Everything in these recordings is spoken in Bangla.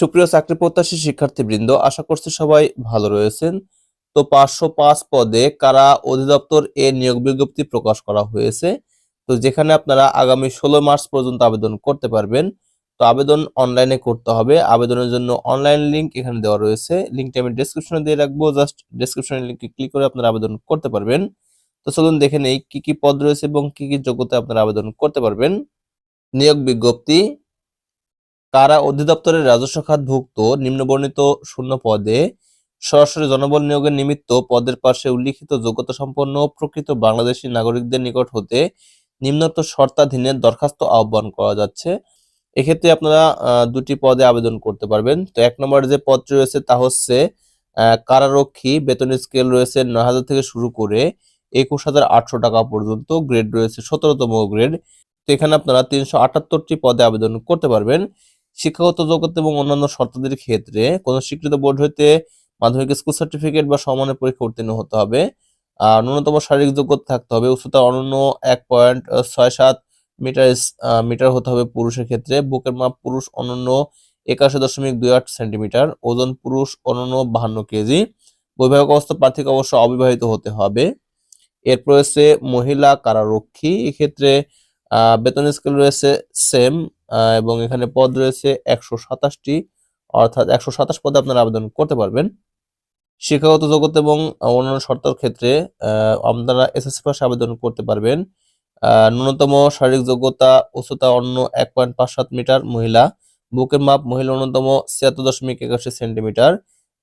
সুপ্রিয় চাকরি প্রত্যাশী শিক্ষার্থীবৃন্দ, আশা করছি সবাই ভালো রয়েছেন। তো পাঁচশো পাঁচ পদে কারা অধিদপ্তর এ নিয়োগ বিজ্ঞপ্তি প্রকাশ করা হয়েছে? তো যেখানে আপনারা আগামী ষোলো মার্চ পর্যন্ত আবেদন করতে পারবেন। তো আবেদন অনলাইনে করতে হবে। আবেদনের জন্য অনলাইন লিংক এখানে দেওয়া রয়েছে। লিঙ্কটি আমি ডেসক্রিপশনে দিয়ে রাখব। জাস্ট ডেসক্রিপশনের লিঙ্কে ক্লিক করে আপনারা আবেদন করতে পারবেন। তো চলুন দেখে নেই কি কি পদ রয়েছে এবং কি কি যোগ্যতা আপনারা আবেদন করতে পারবেন। নিয়োগ বিজ্ঞপ্তি কারা অধিদপ্তরের রাজস্ব খাতভুক্ত নিম্নবর্ণিত শূন্য পদে সরাসরি জনবল নিয়োগের নিমিত্ত পদের পাশে উল্লিখিত যোগ্যতা সম্পন্ন প্রকৃত বাংলাদেশী নাগরিকদের নিকট হতে নিম্নত শর্তাধীনে দরখাস্ত আহ্বান করা যাচ্ছে। এক্ষেত্রে আপনারা দুটি পদে আবেদন করতে পারবেন। তো এক নম্বরে যে পদটি রয়েছে তা হচ্ছে কারারক্ষী, বেতন স্কেল রয়েছে নয় হাজার থেকে শুরু করে একুশ হাজার আটশো টাকা পর্যন্ত, গ্রেড রয়েছে সতেরোতম গ্রেড। তো এখানে আপনারা তিনশো আটাত্তরটি পদে আবেদন করতে পারবেন। শিক্ষাগত যোগ্যতা এবং অন্যান্য শর্তাদির ক্ষেত্রে কোনো স্বীকৃত বোর্ড হইতে মাধ্যমিক স্কুল সার্টিফিকেট বা সমানের পরীক্ষা উত্তীর্ণ হতে হবে। আর ন্যূনতম শারীরিক যোগ্যতা থাকতে হবে। উচ্চতা অনন্য এক পয়েন্ট ছয় সাত মিটার মিটার হতে হবে পুরুষের ক্ষেত্রে। বুকের মাপ পুরুষ অনন্য একাশি দশমিক দুই আট সেন্টিমিটার। ওজন পুরুষ অনন্য বাহান্ন কেজি। বৈবাহিক অবস্থা প্রার্থীকে অবশ্য অবিবাহিত হতে হবে। এরপর রয়েছে মহিলা কারারক্ষী। এক্ষেত্রে বেতন স্কেল রয়েছে সেম এবং এখানে পদ রয়েছে একশো সাতাশটি, অর্থাৎ একশো সাতাশ পদে আপনারা আবেদন করতে পারবেন। শিক্ষাগত যোগ্যতা এবং অন্যান্য শর্তের ক্ষেত্রে আপনারা এসএসসি পাশে আবেদন করতে পারবেন। ন্যূনতম শারীরিক যোগ্যতা, উচ্চতা অন্য এক পয়েন্ট পাঁচ সাত মিটার মহিলা, বুকের মাপ মহিলা ন্যূনতম ছিয়াত্তর দশমিক একাশি সেন্টিমিটার,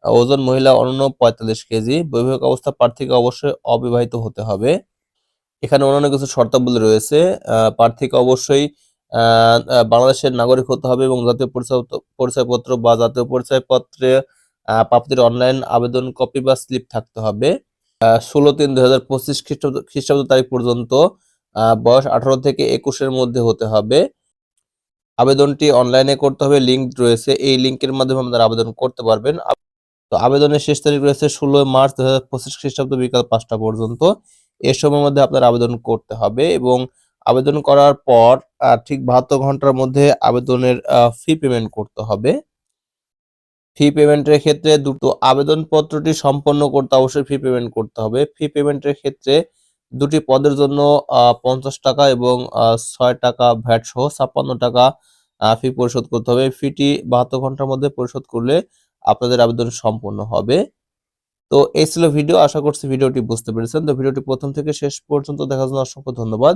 ওজন মহিলা অন্য পঁয়তাল্লিশ কেজি, বৈবাহিক অবস্থা প্রার্থীকে অবশ্যই অবিবাহিত হতে হবে। এখানে অন্যান্য কিছু শর্তাবলী রয়েছে। প্রার্থীকে অবশ্যই বাংলাদেশের নাগরিক হতে হবে এবং জাতীয় পরিচয় পরিচয়পত্র বা জাতীয় পরিচয়পত্রে প্রাপ্তির অনলাইন আবেদন কপি বা স্লিপ থাকতে হবে। ষোলো তিন দুই হাজার পঁচিশ খ্রিস্টাব্দ খ্রিস্টাব্দ তারিখ পর্যন্ত বয়স আঠারো থেকে একুশের মধ্যে হতে হবে। আবেদনটি অনলাইনে করতে হবে লিঙ্ক রয়েছে। এই লিঙ্কের মাধ্যমে আপনারা আবেদন করতে পারবেন। তো আবেদনের শেষ তারিখ রয়েছে ষোলোই মার্চ দু হাজার পঁচিশ খ্রিস্টাব্দ বিকাল পাঁচটা পর্যন্ত। এর সময়ের মধ্যে আপনার আবেদন করতে হবে এবং আবেদন করার পর ঠিক বাহাত্তর ঘণ্টার মধ্যে আবেদনের ফি পেমেন্ট করতে হবে। ফি পেমেন্টের ক্ষেত্রে দুটো আবেদনপত্রটি সম্পন্ন করতে অবশ্যই ফি পেমেন্ট করতে হবে। ফি পেমেন্টের ক্ষেত্রে দুটি পদের জন্য পঞ্চাশ টাকা এবং ছয় টাকা ভ্যাট সহ ছাপ্পান্ন টাকা ফি পরিশোধ করতে হবে। ফিটি বাহাত্তর ঘণ্টার মধ্যে পরিশোধ করলে আপনাদের আবেদন সম্পন্ন হবে। তো এই ছিল ভিডিও। আশা করছি ভিডিওটি বুঝতে পেরেছেন। তো ভিডিওটি প্রথম থেকে শেষ পর্যন্ত দেখার জন্য অসংখ্য ধন্যবাদ।